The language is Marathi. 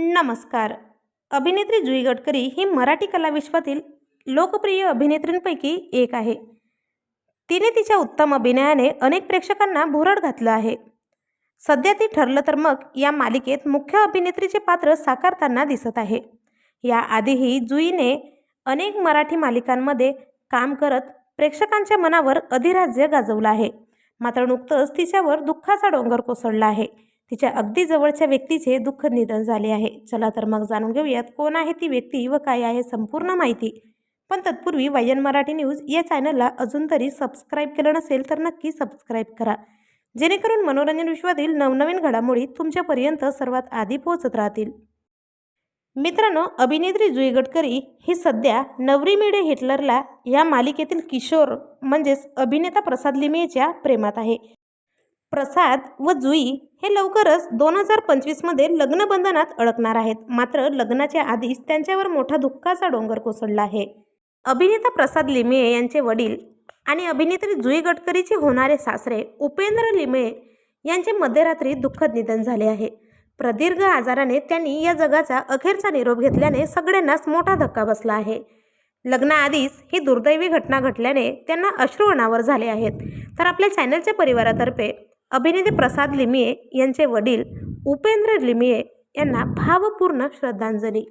नमस्कार. अभिनेत्री जुई गडकरी ही मराठी कलाविश्वातील लोकप्रिय अभिनेत्रींपैकी एक आहे. तिने तिच्या उत्तम अभिनयाने अनेक प्रेक्षकांना भुरळ घातलं आहे. सध्या ती ठरलं तर मग या मालिकेत मुख्य अभिनेत्रीचे पात्र साकारताना दिसत आहे. याआधीही जुईने अनेक मराठी मालिकांमध्ये काम करत प्रेक्षकांच्या मनावर अधिराज्य गाजवलं आहे. मात्र नुकतंच तिच्यावर दुःखाचा डोंगर कोसळला आहे. तिच्या अगदी जवळच्या व्यक्तीचे दुःख निधन झाले आहे. चला तर मग जाणून घेऊयात कोण आहे ती व्यक्ती व काय आहे संपूर्ण माहिती. पण तत्पूर्वी वायन मराठी न्यूज या चॅनलला अजून तरी सबस्क्राईब केलं नसेल तर नक्की सबस्क्राईब करा. जेणेकरून मनोरंजन विश्वातील नवनवीन घडामोडी तुमच्यापर्यंत सर्वात आधी पोहोचत राहतील. मित्रांनो अभिनेत्री जुई गडकरी ही सध्या नवरी मिडे हिटलरला या मालिकेतील किशोर म्हणजेच अभिनेता प्रसाद लिमियेच्या प्रेमात आहे. प्रसाद व जुई हे लवकरच दोन हजार पंचवीसमध्ये लग्नबंधनात अडकणार आहेत. मात्र लग्नाच्या आधीच त्यांच्यावर मोठा दुःखाचा डोंगर कोसळला आहे. अभिनेता प्रसाद लिमये यांचे वडील आणि अभिनेत्री जुई गडकरीचे होणारे सासरे उपेंद्र लिमये यांचे मध्यरात्री दुःखद निधन झाले आहे. प्रदीर्घ आजाराने त्यांनी या जगाचा अखेरचा निरोप घेतल्याने सगळ्यांनाच मोठा धक्का बसला आहे. लग्नाआधीच ही दुर्दैवी घटना घडल्याने त्यांना अश्रू अनावर झाले आहेत. तर आपल्या चॅनलच्या परिवारातर्फे अभिनेते प्रसाद लिमिये यांचे वडील उपेंद्र लिमिये यांना भावपूर्ण श्रद्धांजली.